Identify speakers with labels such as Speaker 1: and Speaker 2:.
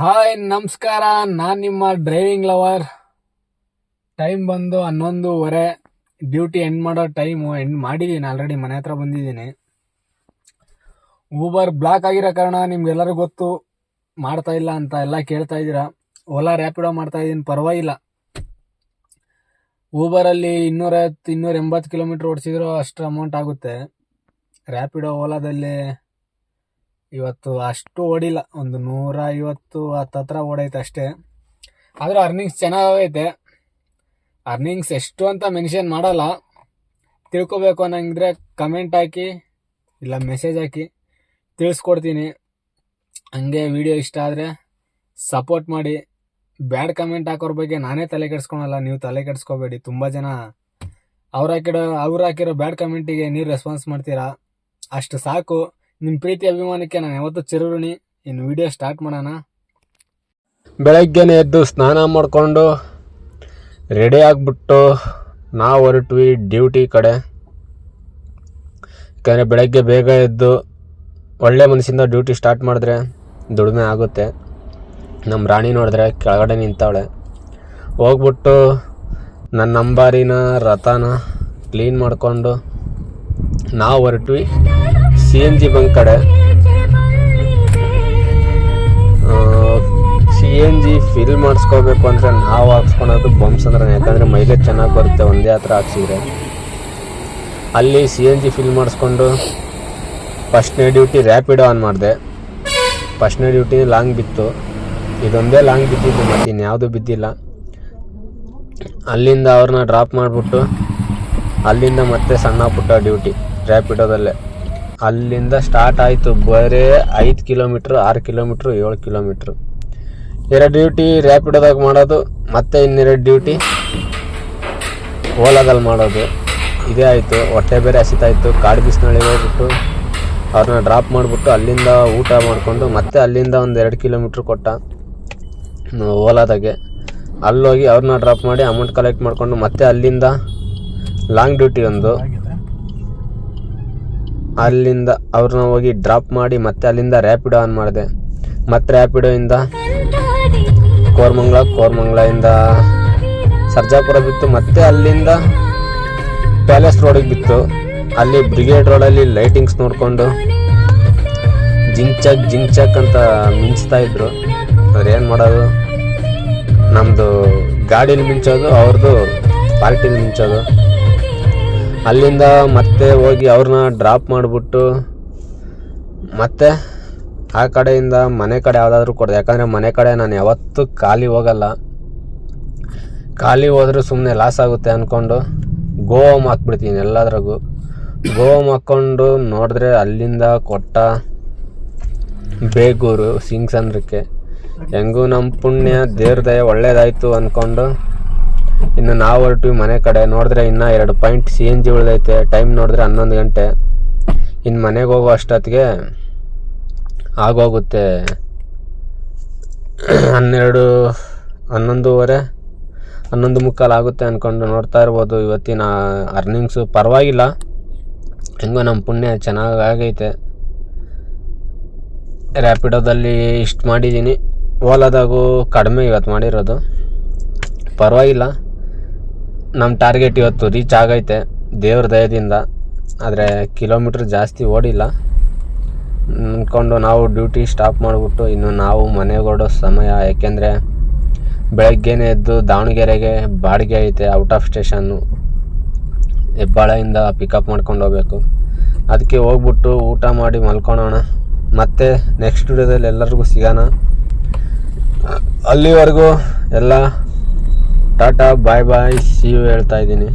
Speaker 1: Hi, ನಮಸ್ಕಾರ. ನಾನು ನಿಮ್ಮ ಡ್ರೈವಿಂಗ್ ಲವರ್ ಟೈಮ್ ಬಂದು ಹನ್ನೊಂದುವರೆ. ಡ್ಯೂಟಿ ಎಂಡ್ ಮಾಡೋ ಟೈಮು ಎಂಡ್ ಮಾಡಿದ್ದೀನಿ ಆಲ್ರೆಡಿ ಮನೆ ಹತ್ರ ಬಂದಿದ್ದೀನಿ. ಊಬರ್ ಬ್ಲಾಕ್ ಆಗಿರೋ ಕಾರಣ ನಿಮ್ಗೆಲ್ಲರಿಗೂ ಗೊತ್ತು. ಮಾಡ್ತಾ ಇಲ್ಲ ಅಂತ ಎಲ್ಲ ಕೇಳ್ತಾ ಇದ್ದೀರಾ. ಓಲಾ ರ್ಯಾಪಿಡೋ ಮಾಡ್ತಾ ಇದ್ದೀನಿ. ಪರವಾಗಿಲ್ಲ. ಊಬರಲ್ಲಿ ಇನ್ನೂರೈವತ್ತು ಇನ್ನೂರ ಎಂಬತ್ತು ಕಿಲೋಮೀಟ್ರ್ ಓಡಿಸಿದ್ರು ಅಷ್ಟು ಅಮೌಂಟ್ ಆಗುತ್ತೆ. ರ್ಯಾಪಿಡೋ ಓಲಾದಲ್ಲಿ ಇವತ್ತು ಅಷ್ಟು ಓಡಿಲ್ಲ. ಒಂದು ನೂರ ಐವತ್ತು ಹತ್ತತ್ರ ಓಡೈತೆ ಅಷ್ಟೇ. ಆದರೂ ಅರ್ನಿಂಗ್ಸ್ ಚೆನ್ನಾಗೈತೆ. ಅರ್ನಿಂಗ್ಸ್ ಎಷ್ಟು ಅಂತ ಮೆನ್ಷನ್ ಮಾಡಲ್ಲ. ತಿಳ್ಕೊಬೇಕು ಅನ್ನಂಗಿದ್ರೆ ಕಮೆಂಟ್ ಹಾಕಿ, ಇಲ್ಲ ಮೆಸೇಜ್ ಹಾಕಿ ತಿಳಿಸ್ಕೊಡ್ತೀನಿ. ಹಂಗೆ ವಿಡಿಯೋ ಇಷ್ಟ ಆದರೆ ಸಪೋರ್ಟ್ ಮಾಡಿ. ಬ್ಯಾಡ್ ಕಮೆಂಟ್ ಹಾಕೋರ ಬಗ್ಗೆ ನಾನೇ ತಲೆ ಕೆಡಿಸ್ಕೊಳಲ್ಲ. ನೀವು ತಲೆ ಕೆಡಿಸ್ಕೋಬೇಡಿ. ತುಂಬ ಜನ ಅವ್ರು ಹಾಕಿರೋ ಅವ್ರು ಹಾಕಿರೋ ಬ್ಯಾಡ್ ಕಮೆಂಟಿಗೆ ನೀವು ರೆಸ್ಪಾನ್ಸ್ ಮಾಡ್ತೀರಾ? ಅಷ್ಟು ಸಾಕು. ನಿಮ್ಮ ಪ್ರೀತಿ ಅಭಿಮಾನಕ್ಕೆ ನಾನು ಯಾವತ್ತೂ ಚಿರಋಣಿ. ಇನ್ನು ವಿಡಿಯೋ ಸ್ಟಾರ್ಟ್ ಮಾಡೋಣ. ಬೆಳಗ್ಗೆನೆ ಎದ್ದು ಸ್ನಾನ ಮಾಡಿಕೊಂಡು ರೆಡಿ ಆಗಿಬಿಟ್ಟು ನಾವು ಹೊರಟ್ವಿ ಡ್ಯೂಟಿ ಕಡೆ. ಯಾಕಂದರೆ ಬೆಳಗ್ಗೆ ಬೇಗ ಎದ್ದು ಒಳ್ಳೆ ಮನಸ್ಸಿಂದ ಡ್ಯೂಟಿ ಸ್ಟಾರ್ಟ್ ಮಾಡಿದ್ರೆ ದುಡಿಮೆ ಆಗುತ್ತೆ. ನಮ್ಮ ರಾಣಿ ನೋಡಿದ್ರೆ ಕೆಳಗಡೆ ನಿಂತಾಳೆ. ಹೋಗ್ಬಿಟ್ಟು ನನ್ನ ನಂಬಾರಿನ ರಥನ ಕ್ಲೀನ್ ಮಾಡಿಕೊಂಡು ನಾವು ಹೊರಟ್ವಿ. ಸಿ ಎನ್ ಜಿ ಬಂಕ್ ಕಡೆ. ಸಿ ಎನ್ ಜಿ ಫಿಲ್ ಮಾಡಿಸ್ಕೋಬೇಕು ಅಂದರೆ ನಾವು ಹಾಕ್ಸ್ಕೊಳೋದು ಬಂಪ್ಸ್ ಅಂದ್ರೆ ಯಾಕಂದರೆ ಮೈಲೇಜ್ ಚೆನ್ನಾಗಿ ಬರುತ್ತೆ, ಒಂದೇ ಹತ್ರ ಹಾಕ್ಸಿದ್ರೆ. ಅಲ್ಲಿ ಸಿ ಎನ್ ಜಿ ಫಿಲ್ ಮಾಡಿಸ್ಕೊಂಡು ಫಸ್ಟ್ನೇ ಡ್ಯೂಟಿ ರ್ಯಾಪಿಡ್ ಆನ್ ಮಾಡಿದೆ. ಫಸ್ಟ್ನೇ ಡ್ಯೂಟಿ ಲಾಂಗ್ ಬಿತ್ತು. ಇದೊಂದೇ ಲಾಂಗ್ ಬಿದ್ದಿದ್ದು, ಮತ್ತು ಇನ್ಯಾವುದು ಬಿದ್ದಿಲ್ಲ. ಅಲ್ಲಿಂದ ಅವ್ರನ್ನ ಡ್ರಾಪ್ ಮಾಡಿಬಿಟ್ಟು, ಅಲ್ಲಿಂದ ಮತ್ತೆ ಸಣ್ಣ ಪುಟ್ಟ ಡ್ಯೂಟಿ ರ್ಯಾಪಿಡೋದಲ್ಲೇ ಅಲ್ಲಿಂದ ಸ್ಟಾರ್ಟ್ ಆಯಿತು ಬರೀ ಐದು ಕಿಲೋಮೀಟ್ರ್ ಆರು ಕಿಲೋಮೀಟ್ರ್ ಏಳು ಕಿಲೋಮೀಟ್ರ್ ಎರಡು ಡ್ಯೂಟಿ ರ್ಯಾಪಿಡೋದಾಗ ಮಾಡೋದು, ಮತ್ತೆ ಇನ್ನೆರಡು ಡ್ಯೂಟಿ ಓಲಾದಲ್ಲಿ ಮಾಡೋದು. ಇದೇ ಆಯಿತು, ಹೊಟ್ಟೆ ಬೇರೆ ಹಸಿತಾಯಿತ್ತು ಕಾಡು ಬಿಸಿನಳ್ಳಿಗೆ ಹೋಗ್ಬಿಟ್ಟು ಅವ್ರನ್ನ ಡ್ರಾಪ್ ಮಾಡಿಬಿಟ್ಟು ಅಲ್ಲಿಂದ ಊಟ ಮಾಡಿಕೊಂಡು ಮತ್ತೆ ಅಲ್ಲಿಂದ ಒಂದು ಎರಡು ಕಿಲೋಮೀಟ್ರ್ ಕೊಟ್ಟ ಓಲಾದಾಗೆ ಅಲ್ಲೋಗಿ ಅವ್ರನ್ನ ಡ್ರಾಪ್ ಮಾಡಿ ಅಮೌಂಟ್ ಕಲೆಕ್ಟ್ ಮಾಡಿಕೊಂಡು ಮತ್ತೆ ಅಲ್ಲಿಂದ ಲಾಂಗ್ ಡ್ಯೂಟಿ ಒಂದು ಅಲ್ಲಿಂದ ಅವ್ರನ್ನ ಹೋಗಿ ಡ್ರಾಪ್ ಮಾಡಿ ಮತ್ತೆ ಅಲ್ಲಿಂದ ರ್ಯಾಪಿಡೋ ಆನ್ ಮಾಡಿದೆ. ಮತ್ತೆ ರ್ಯಾಪಿಡೋಯಿಂದ ಕೋರ್ಮಂಗ್ಲ ಇಂದ ಸರ್ಜಾಪುರ ಬಿತ್ತು. ಮತ್ತೆ ಅಲ್ಲಿಂದ ಪ್ಯಾಲೇಸ್ ರೋಡಿಗೆ ಬಿತ್ತು. ಅಲ್ಲಿ ಬ್ರಿಗೇಡ್ ರೋಡಲ್ಲಿ ಲೈಟಿಂಗ್ಸ್ ನೋಡಿಕೊಂಡು ಜಿಂಚಕ್ ಜಿಂಚಕ್ ಅಂತ ಮಿಂಚ್ತಾ ಇದ್ರು. ಆದ್ರೆ ಏನು ಮಾಡೋದು? ನಮ್ಮದು ಗಾಡೀಲಿ ಮಿಂಚೋದು ಅವ್ರದ್ದು ಪಾರ್ಟಿಲಿ ಮಿಂಚೋದು. ಅಲ್ಲಿಂದ ಮತ್ತೆ ಹೋಗಿ ಅವ್ರನ್ನ ಡ್ರಾಪ್ ಮಾಡಿಬಿಟ್ಟು ಮತ್ತೆ ಆ ಕಡೆಯಿಂದ ಮನೆ ಕಡೆ ಯಾವುದಾದ್ರೂ ಕೊಡೋದು. ಯಾಕಂದರೆ ಮನೆ ಕಡೆ ನಾನು ಯಾವತ್ತೂ ಖಾಲಿ ಹೋಗಲ್ಲ. ಖಾಲಿ ಹೋದರೂ ಸುಮ್ಮನೆ ಲಾಸ್ ಆಗುತ್ತೆ ಅಂದ್ಕೊಂಡು ಗೋವಾಮ್ ಹಾಕ್ಬಿಡ್ತೀನಿ ಎಲ್ಲದ್ರಾಗೂ. ಗೋವಾಮ್ ಹಾಕ್ಕೊಂಡು ನೋಡಿದ್ರೆ ಅಲ್ಲಿಂದ ಕೊಟ್ಟ ಬೇಗೂರು ಸಿಂಗ್ಸಂದ್ರಕ್ಕೆ ಹೆಂಗೂ ನಮ್ಮ ಪುಣ್ಯ ದೇವ್ರದಯ ಒಳ್ಳೇದಾಯಿತು ಅಂದ್ಕೊಂಡು ಇನ್ನು ನಾವು ಹೊರಟ್ವಿ ಮನೆ ಕಡೆ ನೋಡಿದ್ರೆ ಇನ್ನು ಎರಡು ಪಾಯಿಂಟ್ ಸಿ ಎನ್ ಜಿ ಉಳಿದೈತೆ. ಟೈಮ್ ನೋಡಿದ್ರೆ ಹನ್ನೊಂದು ಗಂಟೆ. ಇನ್ನು ಮನೆಗೆ ಹೋಗೋ ಅಷ್ಟೊತ್ತಿಗೆ ಆಗೋಗುತ್ತೆ. ಹನ್ನೆರಡು, ಹನ್ನೊಂದುವರೆ, ಹನ್ನೊಂದು ಮುಕ್ಕಾಲು ಆಗುತ್ತೆ ಅಂದ್ಕೊಂಡು ನೋಡ್ತಾ ಇರ್ಬೋದು. ಇವತ್ತಿನ ಅರ್ನಿಂಗ್ಸು ಪರವಾಗಿಲ್ಲ. ಹೆಂಗೋ ನಮ್ಮ ಪುಣ್ಯ ಚೆನ್ನಾಗಿ ಆಗೈತೆ. ರ್ಯಾಪಿಡೋದಲ್ಲಿ ಇಷ್ಟು ಮಾಡಿದ್ದೀನಿ ಓಲಾದಾಗೂ ಕಡಿಮೆ ಇವತ್ತು ಮಾಡಿರೋದು. ಪರವಾಗಿಲ್ಲ. ನಮ್ಮ ಟಾರ್ಗೆಟ್ ಇವತ್ತು ರೀಚ್ ಆಗೈತೆ ದೇವ್ರ ದಯದಿಂದ. ಆದರೆ ಕಿಲೋಮೀಟ್ರ್ ಜಾಸ್ತಿ ಓಡಿಲ್ಲ. ಅಂದ್ಕೊಂಡು ನಾವು ಡ್ಯೂಟಿ ಸ್ಟಾಪ್ ಮಾಡಿಬಿಟ್ಟು ಇನ್ನು ನಾವು ಮನೆಗೆ ಹೊರಡೋ ಸಮಯ, ಯಾಕೆಂದರೆ ಬೆಳಗ್ಗೆನೇ ಎದ್ದು ದಾವಣಗೆರೆಗೆ ಬಾಡಿಗೆ ಐತೆ ಔಟ್ ಆಫ್ ಸ್ಟೇಷನ್ನು ಹೆಬ್ಬಾಳೆಯಿಂದ ಪಿಕಪ್ ಮಾಡ್ಕೊಂಡು ಹೋಗ್ಬೇಕು. ಅದಕ್ಕೆ ಹೋಗ್ಬಿಟ್ಟು ಊಟ ಮಾಡಿ ಮಲ್ಕೊಳೋಣ. ಮತ್ತೆ ನೆಕ್ಸ್ಟ್ ವಿಡಿಯೋದಲ್ಲಿ ಎಲ್ಲರಿಗೂ ಸಿಗೋಣ. ಅಲ್ಲಿವರೆಗೂ ಎಲ್ಲ tata bye bye see you ಹೇಳ್ತಾ ಇದ್ದೀನಿ.